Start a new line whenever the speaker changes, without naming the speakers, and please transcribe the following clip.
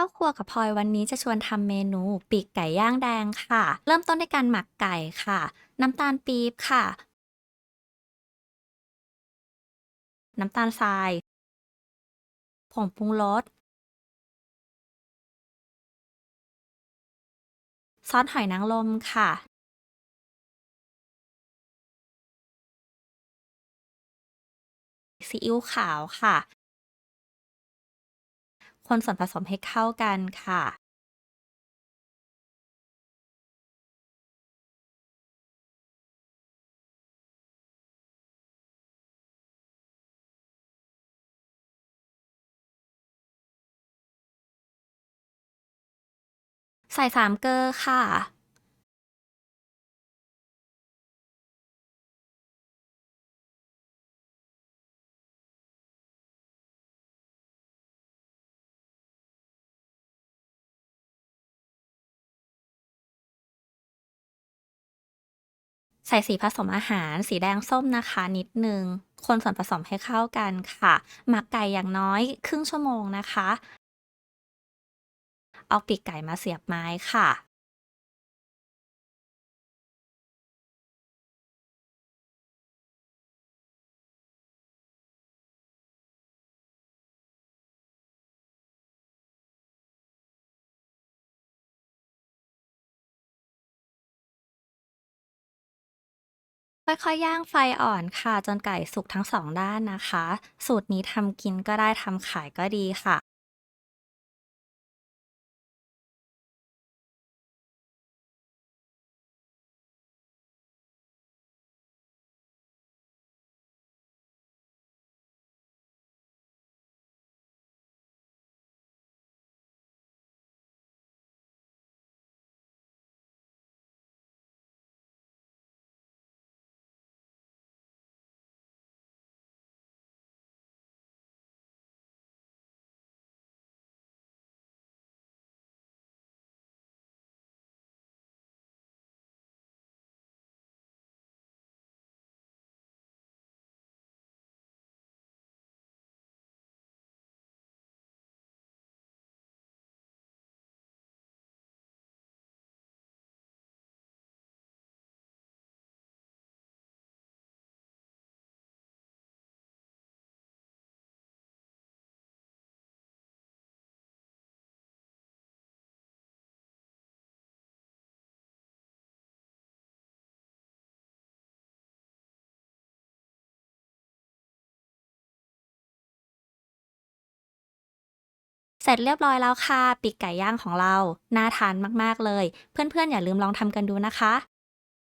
ข้าวครัวกับพลอยวันนี้จะชวนทำเมนู ปีกไก่ย่างแดงค่ะ เริ่มต้นด้วยการหมักไก่ค่ะ น้ำตาลปี๊บค่ะ น้ำตาลทรายผงปรุงรสซอสหอยนางรมค่ะ ซีอิ๊วขาวค่ะ คนส่วนผสมให้เข้ากันค่ะใส่สามเกลอค่ะ ใส่สีผสมอาหาร สีแดงส้มนะคะนิดนึง คนส่วนผสมให้เข้ากันค่ะ หมักไก่อย่างน้อยครึ่งชั่วโมงนะคะ เอาปีกไก่มาเสียบไม้ค่ะ ค่อยๆ ย่างไฟอ่อนค่ะ จนไก่สุกทั้งสองด้านนะคะ สูตรนี้ทำกินก็ได้ทำขายก็ดีค่ะ เสร็จเรียบร้อยแล้วค่ะ ปีกไก่ย่างของเรา น่าทานมาก ๆ เลย เพื่อนๆ อย่าลืมลองทำกันดูนะคะ